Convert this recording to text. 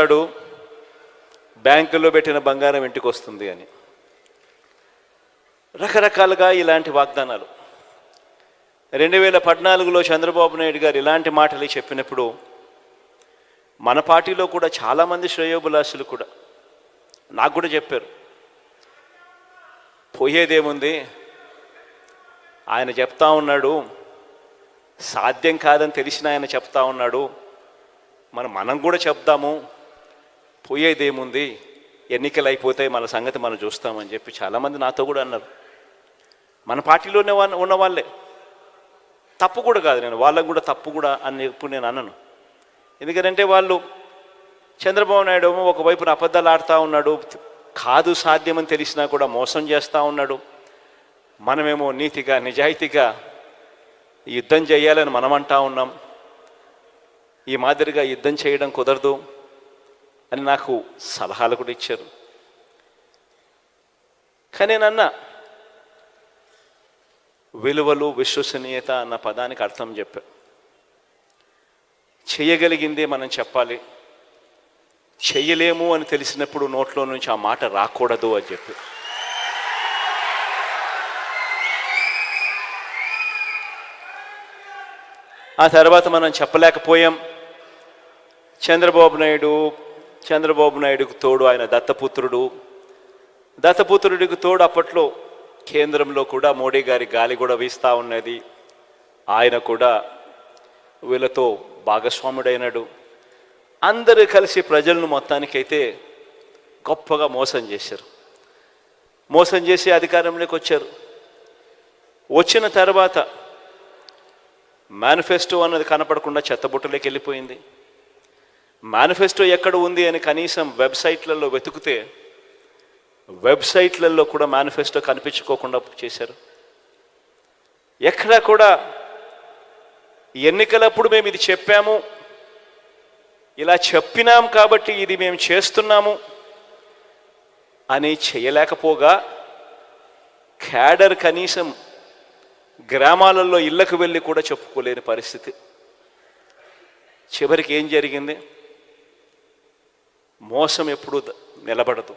అన్నాడు బ్యాంకులో పెట్టిన బంగారం ఇంటికి వస్తుంది అని. రకరకాలుగా ఇలాంటి వాగ్దానాలు. రెండు వేల పద్నాలుగులో చంద్రబాబు నాయుడు గారు ఇలాంటి మాటలు చెప్పినప్పుడు మన పార్టీలో కూడా చాలామంది శ్రేయోభిలాషులు కూడా నాకు కూడా చెప్పారు. పోయేదేముంది? ఆయన చెప్తా ఉన్నాడు సాధ్యం కాదని తెలిసిన ఆయన చెప్తా ఉన్నాడు. మనం మనం కూడా చెప్దాము. పోయేదేముంది? ఎన్నికలు అయిపోతాయి మన సంగతి మనం చూస్తామని చెప్పి చాలామంది నాతో కూడా అన్నారు. మన పార్టీలోనే వా- ఉన్న వాళ్ళే తప్పు కూడా కాదు నేను వాళ్ళకు కూడా తప్పు కూడా అని ఇప్పుడు నేను అన్నను ఎందుకంటే వాళ్ళు చంద్రబాబు నాయుడు ఒకవైపున అబద్ధాలు ఆడుతూ ఉన్నాడు కాదు సాధ్యమని తెలిసినా కూడా మోసం చేస్తూ ఉన్నాడు. మనమేమో నీతిగా నిజాయితీగా యుద్ధం చేయాలని మనం అంటా ఉన్నాం. ఈ మాదిరిగా యుద్ధం చేయడం కుదరదు. అని నాకు సలహాలు కూడా ఇచ్చారు. కానీ నన్న విలువలు విశ్వసనీయత అన్న పదానికి అర్థం చెప్పా. చేయగలిగింది మనం చెప్పాలి. చెయ్యలేము అని తెలిసినప్పుడు నోట్లో నుంచి ఆ మాట రాకూడదు అని చెప్పి. ఆ తర్వాత మనం చెప్పలేకపోయాం. చంద్రబాబు నాయుడు చంద్రబాబు నాయుడుకు తోడు ఆయన దత్తపుత్రుడు. దత్తపుత్రుడికి తోడు అప్పట్లో కేంద్రంలో కూడా మోడీ గారి గాలి కూడా వీస్తూ ఉన్నది. ఆయన కూడా వీళ్ళతో భాగస్వాముడైనాడు. అందరూ కలిసి ప్రజలను మొత్తానికైతే గొప్పగా మోసం చేశారు. మోసం చేసి అధికారంలోకి వచ్చారు. వచ్చిన తర్వాత మేనిఫెస్టో అన్నది కనపడకుండా చెత్తబుట్టలోకి వెళ్ళిపోయింది. మేనిఫెస్టో ఎక్కడ ఉంది అని కనీసం వెబ్సైట్లలో వెతికితే వెబ్సైట్లలో కూడా మేనిఫెస్టో కనిపించుకోకుండా చేశారు. ఎక్కడా కూడా ఎన్నికలప్పుడు మేము ఇది చెప్పాము ఇలా చెప్పినాం కాబట్టి ఇది మేము చేస్తున్నాము అని చేయలేకపోగా క్యాడర్ కనీసం గ్రామాలలో ఇళ్ళకు వెళ్ళి కూడా చెప్పుకోలేని పరిస్థితి. చివరికి ఏం జరిగింది? మోసం ఎప్పుడు నిలబడదు.